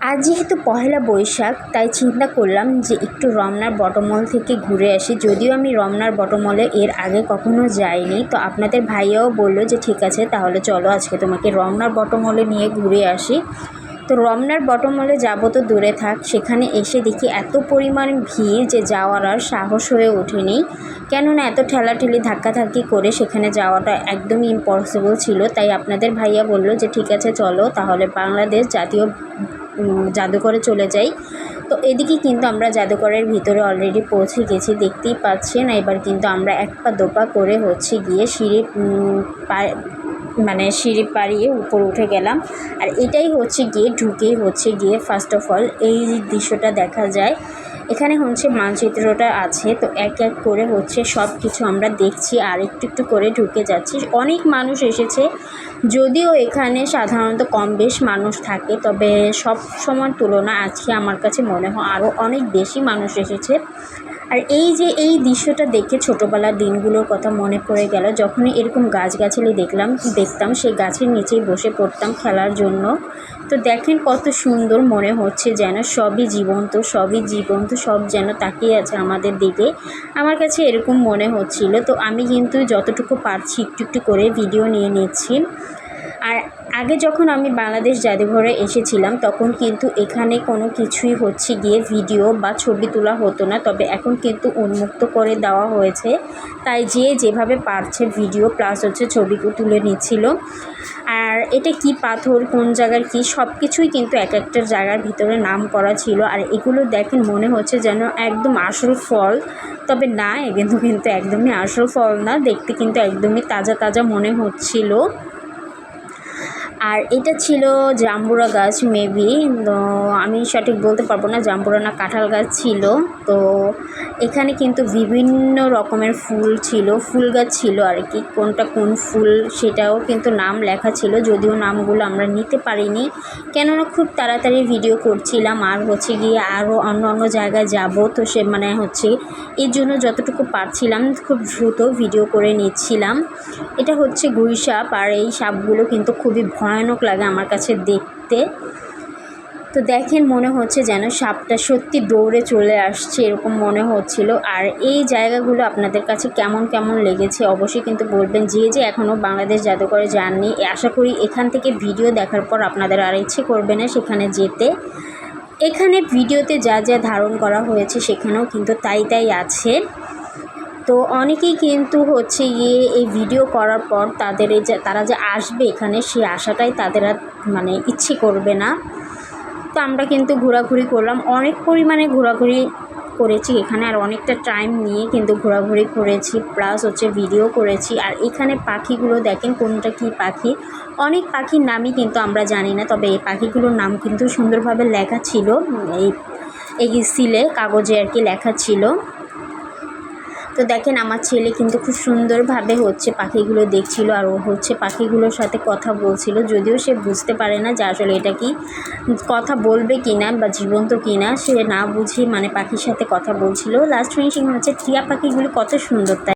আজ যেহেতু পহেলা বৈশাখ, তাই চিন্তা করলাম যে একটু রমনার বটমল থেকে ঘুরে আসি। যদিও আমি রমনার বটমলে এর আগে কখনো যাইনি, তো আপনাদের ভাইয়াও বলল যে ঠিক আছে, তাহলে চলো আজকে তোমাকে রমনার বটমলে নিয়ে ঘুরে আসি। তো রমনার বটমলে যাব তো দূরে থাক, সেখানে এসে দেখি এত পরিমাণ ভিড় যে যাওয়ার আর সাহস হয়ে ওঠেনি। কেননা এত ঠেলাঠেলি, ধাক্কাধাক্কি করে সেখানে যাওয়াটা একদমই ইম্পসিবল ছিল, তাই আপনাদের ভাইয়া বলল যে ঠিক আছে চলো, তাহলে বাংলাদেশ জাতীয় জাদুঘরে চলে যাই। তো এদিকে কিন্তু আমরা জাদুঘরের ভিতরে অলরেডি পৌঁছে গেছি, দেখতেই পাচ্ছেন। এবার কিন্তু আমরা এক পা দোপা করে হচ্ছে গিয়ে সিঁড়ি মানে সিঁড়ি পাড়িয়ে উপর উঠে গেলাম। আর এটাই হচ্ছে গিয়ে ঢুকেই হচ্ছে গিয়ে ফার্স্ট অফ অল এই দৃশ্যটা দেখা যায়। এখানে হচ্ছে মানচিত্রটা আছে, তো এক এক করে হচ্ছে সব কিছু আমরা দেখছি আর একটু একটু করে ঢুকে যাচ্ছি। অনেক মানুষ এসেছে যদিও এখানে সাধারণত কম বেশ মানুষ থাকে, তবে সব সময় তুলনা আজকে আমার কাছে মনে হয় আরও অনেক বেশি মানুষ এসেছে। আর এই যে এই দৃশ্যটা দেখে ছোটোবেলার দিনগুলোর কথা মনে পড়ে গেল, যখনই এরকম গাছগাছালি দেখলাম, দেখতাম সেই গাছের নিচেই বসে পড়তাম খেলার জন্য। তো দেখেন কত সুন্দর মনে হচ্ছে যেন সবই জীবন্ত সবই জীবন্ত, সব যেন তাকিয়ে আছে আমাদের দিকে। আমার কাছে এরকম মনে হচ্ছিল, তো আমি কিন্তু যতটুকু পারছি একটু একটু করে ভিডিও নিয়ে নিচ্ছি। আর আগে যখন আমি বাংলাদেশ জাদুঘরে এসেছিলাম, তখন কিন্তু এখানে কোনো কিছুই হচ্ছে গিয়ে ভিডিও বা ছবি তোলা হতো না। তবে এখন কিন্তু উন্মুক্ত করে দেওয়া হয়েছে। তাই যে যেভাবে পারছে ভিডিও প্লাস হচ্ছে ছবি তুলে নিচ্ছিল। আর এটা কি পাথর, কোন জায়গার কি সব কিছুই কিন্তু এক একটা জায়গার ভিতরে নাম করা ছিল। আর এগুলো দেখেন মনে হচ্ছে যেন একদম আসল ফল। তবে না কিন্তু কিন্তু একদমই আসল ফল না। দেখতে কিন্তু একদমই তাজা তাজা মনে হচ্ছিল। আর এটা ছিল জাম্বুরা গাছ মেবি তো আমি সঠিক বলতে পারব না, জাম্বুরা না কাঁঠাল গাছ ছিল। তো এখানে কিন্তু বিভিন্ন রকমের ফুল ছিল, ফুল গাছ ছিল আর কি কোনটা কোন ফুল সেটাও কিন্তু নাম লেখা ছিল, যদিও নামগুলো আমরা নিতে পারিনি। কেননা খুব তাড়াতাড়ি ভিডিও করছিলাম, আর হচ্ছে গিয়ে আরও অন্য অন্য জায়গায় যাব, তো সে মানে হচ্ছে এর জন্য যতটুকু পারছিলাম, খুব দ্রুত ভিডিও করে নিচ্ছিলাম। এটা হচ্ছে গুই সাপ, আর এই সাপগুলো কিন্তু খুবই ভয়ানক লাগে আমার কাছে দেখতে। তো দেখেন মনে হচ্ছে যেন সাপটা সত্যি দৌড়ে চলে আসছে এরকম মনে হচ্ছিল। আর এই জায়গাগুলো আপনাদের কাছে কেমন কেমন লেগেছে অবশ্যই কিন্তু বলবেন। যে যে এখনও বাংলাদেশ জাদুঘরে যাননি, আশা করি এখান থেকে ভিডিও দেখার পর আপনাদের আর ইচ্ছে করবে না সেখানে যেতে। এখানে ভিডিওতে যা যা ধারণ করা হয়েছে সেখানেও কিন্তু তাই তাই আছে। তো অনেকেই কিন্তু হচ্ছে গিয়ে এই ভিডিও করার পর তাদের এই যে, তারা যে আসবে এখানে, সেই আশাটাই তাদের আর মানে ইচ্ছে করবে না। তো আমরা কিন্তু ঘোরাঘুরি করলাম। অনেক পরিমাণে ঘোরাঘুরি করেছি এখানে, আর অনেকটা টাইম নিয়ে কিন্তু ঘোরাঘুরি করেছি প্লাস হচ্ছে ভিডিও করেছি। আর এখানে পাখিগুলো দেখেন, কোনটা কি পাখি? অনেক পাখির নামই কিন্তু আমরা জানি না, তবে এই পাখিগুলোর নাম কিন্তু সুন্দরভাবে লেখা ছিল। এই এই সিলে কাগজে আর কি লেখা ছিল। তো দেখেন আমার ছেলে কিন্তু খুব সুন্দরভাবে হচ্ছে পাখিগুলো দেখছিল আর ও হচ্ছে পাখিগুলোর সাথে কথা বলছিল, যদিও সে বুঝতে পারে না যে আসলে এটা কি কথা বলবে কি না বা জীবন্ত কি না সে না বুঝে মানে পাখির সাথে কথা বলছিল। লাস্ট ফিনিশিং হচ্ছে টিয়া পাখিগুলো কত সুন্দর তাই।